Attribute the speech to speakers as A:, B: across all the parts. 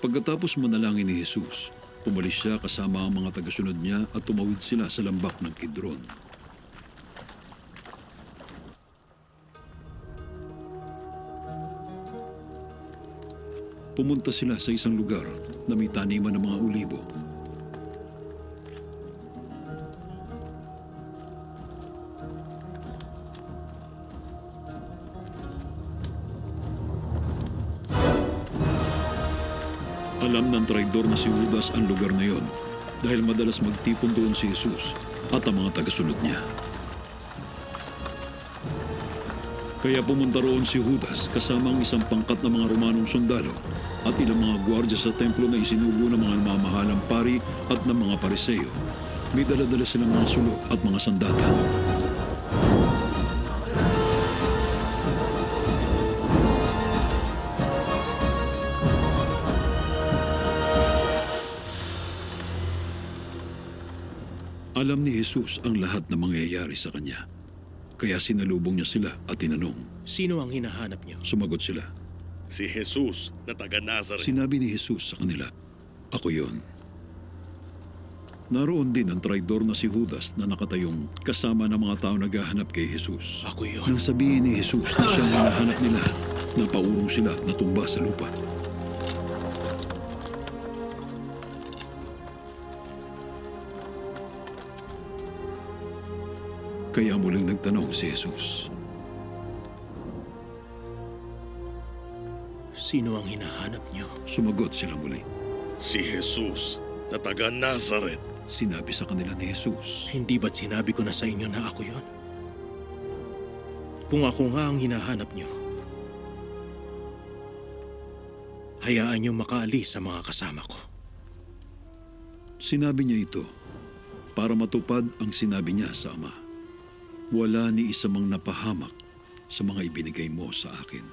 A: Pagkatapos manalangin ni Jesus, umalis siya kasama ang mga tagasunod niya at tumawid sila sa lambak ng Kidron. Pumunta sila sa isang lugar na may taniman ng mga ulibo. Alam ng traidor na si Judas ang lugar na yon dahil madalas magtipon doon si Jesus at ang mga tagasunod niya. Kaya pumunta roon si Judas kasama ang isang pangkat na mga Romanong sundalo at ilang mga gwardya sa templo na isinugo ng mga mamahalang pari at ng mga pariseyo. May daladala silang mga sulok at mga sandata. Alam ni Jesus ang lahat na mangyayari sa kanya. Kaya sinalubong niya sila at tinanong.
B: Sino ang hinahanap niyo?
A: Sumagot sila.
C: Si Jesus na taga Nazareth.
A: Sinabi ni Jesus sa kanila, Ako yon. Naroon din ang traidor na si Judas na nakatayong kasama ng mga tao naghahanap kay Jesus.
B: Ako yun.
A: Nang sabihin ni Jesus na siyang hinahanap nila, napaurong sila na tumba sa lupa. Kaya muling nagtanong si Jesus.
B: Sino ang hinahanap niyo?
A: Sumagot sila muli.
C: Si Jesus na taga Nazareth.
A: Sinabi sa kanila ni Jesus.
B: Hindi ba't sinabi ko na sa inyo na ako yon? Kung ako nga ang hinahanap niyo, hayaan niyo makaalis sa mga kasama ko.
A: Sinabi niya ito para matupad ang sinabi niya sa Ama. Wala ni isa mang napahamak sa mga ibinigay mo sa akin.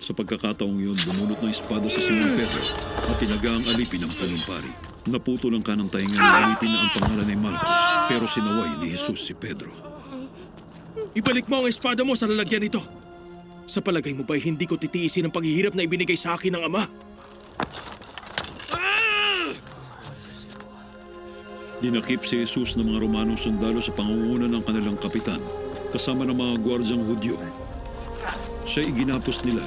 A: Sa pagkakataong yun, bumunot ng espada sa Simon Pedro at tinaga ang alipin ng talumpari. Naputol ang kanang tainga ng alipin na ang pangalan ay Malchus, pero sinaway ni Jesus si Pedro.
B: Ibalik mo ang espada mo sa lalagyan nito. Sa palagay mo ba'y hindi ko titiisin ang paghihirap na ibinigay sa akin ng Ama?
A: Dinakip si Jesus ng mga Romanong sundalo sa pangunguna ng kanilang kapitan, kasama ng mga gwardyang Hudyo. Siya iginapos nila.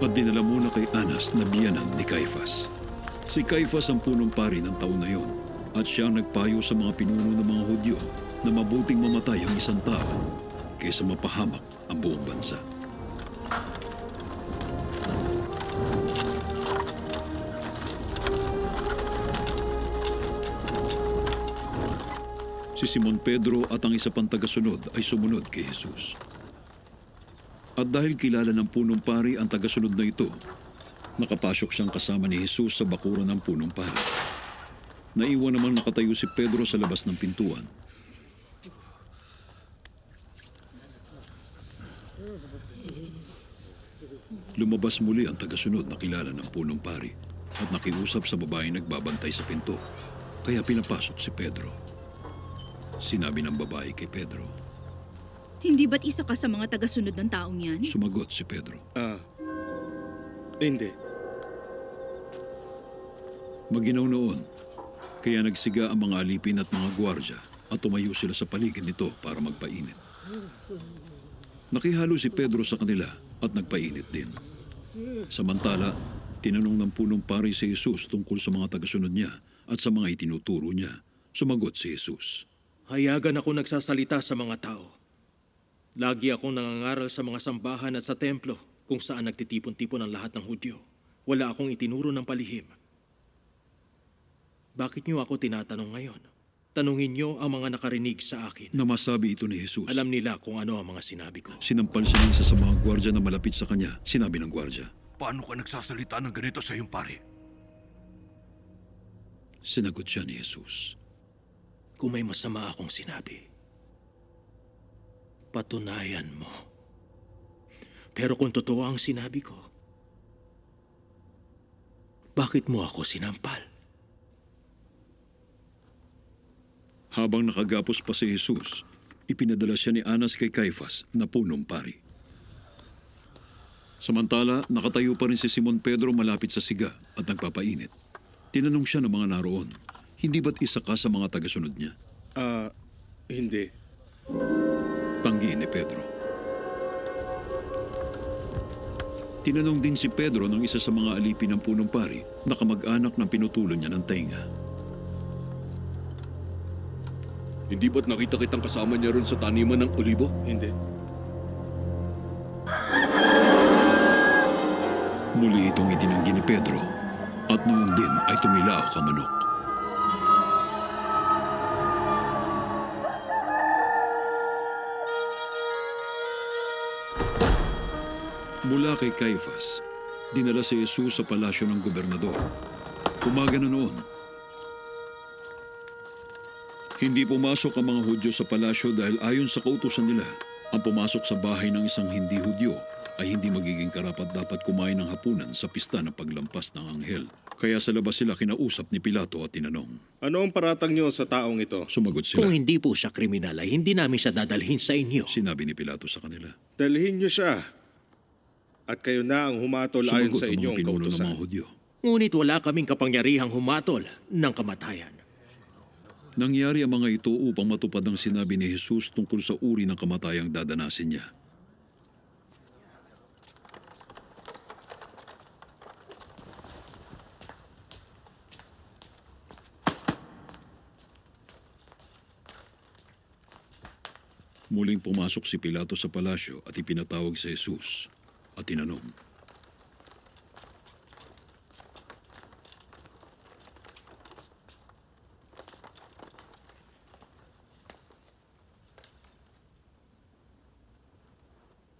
A: At dinala muna kay Anas na biyanan ni Caiphas. Si Caiphas ang punong pari ng taon na yon at siya ang nagpayo sa mga pinuno ng mga Hudyo na mabuting mamatay ang isang tao kaysa mapahamak ang buong bansa. Si Simon Pedro at ang isa pang tagasunod ay sumunod kay Jesus. At dahil kilala ng punong pari ang tagasunod na ito, nakapasok siyang kasama ni Jesus sa bakuran ng punong pari. Naiwan namang nakatayo si Pedro sa labas ng pintuan. Lumabas muli ang tagasunod na kilala ng punong pari at nakiusap sa babae nagbabantay sa pinto. Kaya pinapasok si Pedro. Sinabi ng babae kay Pedro.
D: Hindi ba't isa ka sa mga tagasunod ng taong yan?
A: Sumagot si Pedro.
C: Ah, hindi.
A: Maginaw noon, kaya nagsiga ang mga alipin at mga gwardya at tumayo sila sa paligid nito para magpainit. Nakihalo si Pedro sa kanila at nagpainit din. Samantala, tinanong ng punong pari si Jesus tungkol sa mga tagasunod niya at sa mga itinuturo niya. Sumagot si Jesus.
B: Hayagan ako nagsasalita sa mga tao. Lagi akong nangangaral sa mga sambahan at sa templo kung saan nagtitipon-tipon ang lahat ng Hudyo. Wala akong itinuro ng palihim. Bakit niyo ako tinatanong ngayon? Tanungin niyo ang mga nakarinig sa akin.
A: Na masabi ito ni Jesus.
B: Alam nila kung ano ang mga sinabi ko.
A: Sinampal siya ng isa sa mga gwardya na malapit sa kanya. Sinabi ng gwardya.
E: Paano ka nagsasalita ng ganito sa iyong pare?
A: Sinagot siya ni Jesus.
B: Kung may masama akong sinabi, patunayan mo. Pero kung totoo ang sinabi ko, bakit mo ako sinampal?
A: Habang nakagapos pa si Jesus, ipinadala siya ni Anas kay Caiphas na punong pari. Samantala, nakatayo pa rin si Simon Pedro malapit sa siga at nagpapainit. Tinanong siya ng mga naroon, hindi ba't isa ka sa mga tagasunod niya?
C: Ah, hindi.
A: Tanggi ni Pedro. Tinanong din si Pedro ng isa sa mga alipin ng punong pari na kamag-anak ng pinutulo niya ng tainga.
E: Hindi ba't nakita kitang kasama niya ron sa taniman ng olibo?
C: Hindi.
A: Muli itong itinanggi ni Pedro at noon din ay tumilaw ka manok. Mula kay Caiphas, dinala si Jesus sa palasyo ng gobernador. Umaga na noon. Hindi pumasok ang mga Hudyo sa palasyo dahil ayon sa kautusan nila, ang pumasok sa bahay ng isang hindi Hudyo ay hindi magiging karapat dapat kumain ng hapunan sa pista ng paglampas ng anghel. Kaya sa labas sila kinausap ni Pilato at tinanong.
C: Ano ang paratang niyo sa taong ito?
A: Sumagot sila.
B: Kung hindi po siya kriminal ay hindi namin siya dadalhin sa inyo.
A: Sinabi ni Pilato sa kanila.
C: Dalhin niyo siya. At kayo na ang humatol ayon
A: Sumagot
C: sa
A: ang mga
C: inyong
A: pinuno ng
C: kautusan.
A: mga Hudyo.
B: Ngunit wala kaming kapangyarihang humatol ng kamatayan.
A: Nangyari ang mga ito upang matupad ang sinabi ni Jesus tungkol sa uri ng kamatayang dadanasin niya. Muling pumasok si Pilato sa palasyo at ipinatawag si Jesus at tinanong,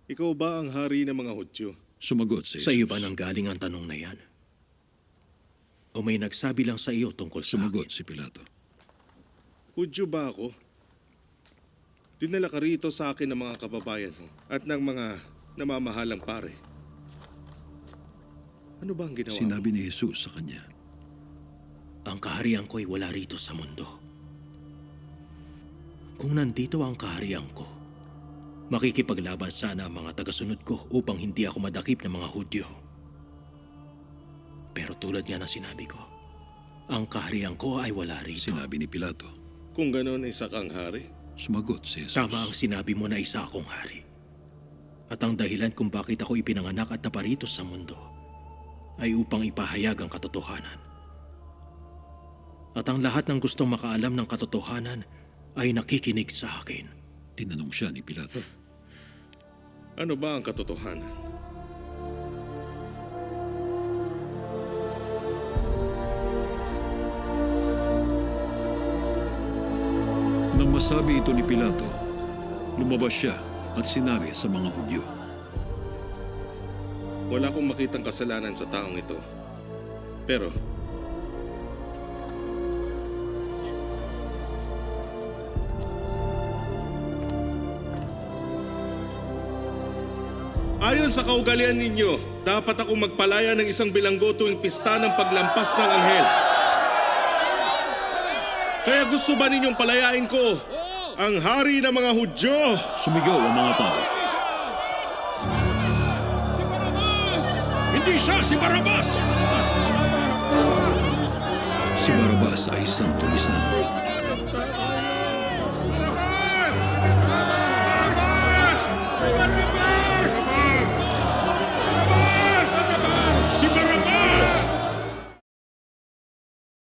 C: Ikaw ba ang hari ng mga Hudyo?
A: Sumagot si Jesus.
B: Sa iyo ba nang galing ang tanong na yan? O may nagsabi lang sa iyo tungkol sa
A: Sumagot
B: akin?
A: si Pilato.
C: Hudyo ba ako? Dinala ka rito sa akin ng mga kababayan mo at ng mga namamahalang pare. Ano ba ang ginawa mo?
A: Sinabi ni Jesus sa kanya,
B: Ang kaharian ko'y wala rito sa mundo. Kung nandito ang kaharian ko, makikipaglaban sana ang mga tagasunod ko upang hindi ako madakip ng mga Hudyo. Pero tulad nga ng sinabi ko, ang kaharian ko ay wala rito.
A: sinabi ni Pilato.
C: Kung gano'n isa kang hari,
A: Sumagot si Jesus.
B: Tama ang sinabi mo na isa akong hari. At ang dahilan kung bakit ako ipinanganak at naparito sa mundo ay upang ipahayag ang katotohanan. At ang lahat ng gustong makaalam ng katotohanan ay nakikinig sa akin.
A: Tinanong siya ni Pilato.
C: ano ba ang katotohanan?
A: Nang masabi ito ni Pilato, lumabas siya at sinabi sa mga Hudyo.
C: Wala akong makitang kasalanan sa taong ito. Pero, Ayon sa kaugalian ninyo, dapat ako magpalaya ng isang bilanggo tuwing pista ng paglampas ng anghel. Kaya gusto ba ninyong palayain ko ang hari ng mga Hudyo?
A: Sumigaw ang mga tao.
E: Hindi siya! Si Barabas!
A: Si Barabas ay isang tulisan.